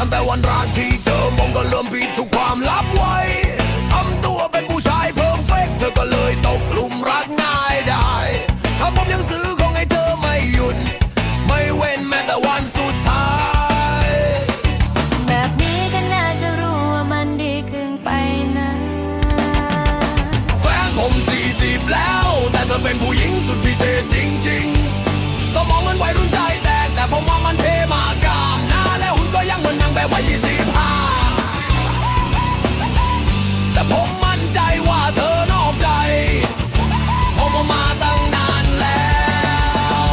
ตั้งแต่วันแรกที่เจอมองก็เริ่มปิดทุกความลับไว้ ผมมั่นใจว่าเธอนอกใจ ผมเอามาตั้งนานแล้ว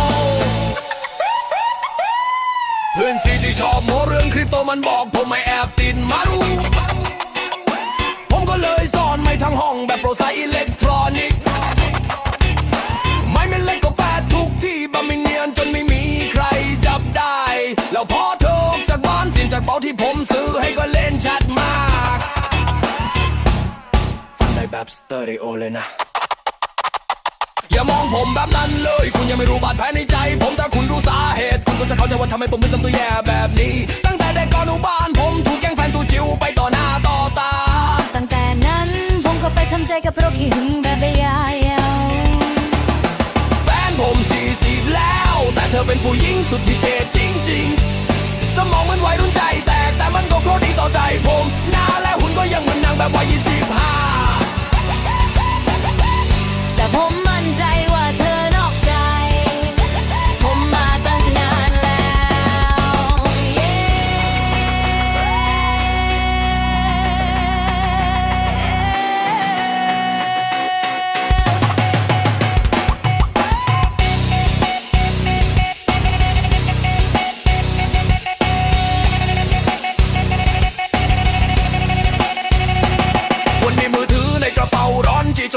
เพื่อนซีที่ชอบโมเรื่องคริปโตมันบอกผมไม่แอบติดมารู้ ผมก็เลยสอนไม่ทั้งห้องแบบโปรไซอิเล็กทรอนิกส์ไม่มีเล็กก็แปดทุกที่บะไม่เนียนจนไม่มีใครจับได้ แล้วพอเธอออกจากบ้านสินจากเป๋าที่ผมซื้อให้ก็เล่นชัดมา บบสเตอริโอเลยนะ อย่ามองผมแบบนั้นเลย คุณยังไม่รู้บาดแผลในใจ ผมแต่คุณรู้สาเหตุ คุณก็จะเข้าใจว่าทำไมผมถึงทำตัวแย่แบบนี้ ตั้งแต่เด็กก่อนอนุบาลผมถูกแย่งแฟนตัวจิ๋วไปต่อหน้าต่อตา ตั้งแต่นั้นผมก็ไปทำใจกับโรคขี้หึงแบบระยะยาวแฟนผมสี่สิบแล้ว แต่เธอเป็นผู้หญิงสุดพิเศษจริง ๆ สมองเหมันวัยรุ่นใจ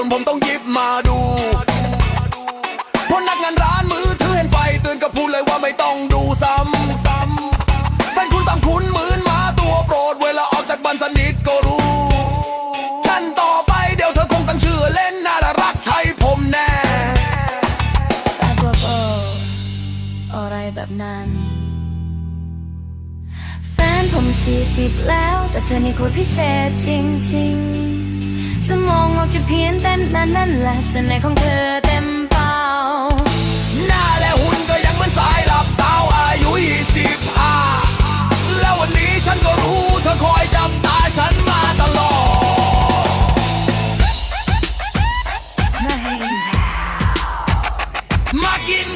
จนผมต้องหยิบมาดูพนักงานร้านมือถือเห็นไฟเตือนก็พูดเลยว่าไม่ต้องดูซ้ำแฟนคุณตามคุณหมืนหมาตัวโปรดเวลาออกจากบ้านสนิทก็รู้ขั้นต่อไปเดี๋ยวเธอคงตั้งชื่อเล่นน่ารักไทยผมแน่ตาตัวโปอะไรแบบนั้น แฟนผมสี่สิบแล้ว แต่เธอนี่โคตรพิเศษจริง ๆ สมองออกจะเพี้ยนแต่นั้นนั่นแหละเสน่ห์ของเธอเต็มเป่า หน้าและหุ่นก็ยังเหมือนสายหลับสาวอายุ25แล้ววันนี้ฉันก็รู้เธอคอยจำตาฉันมาตลอด มากิน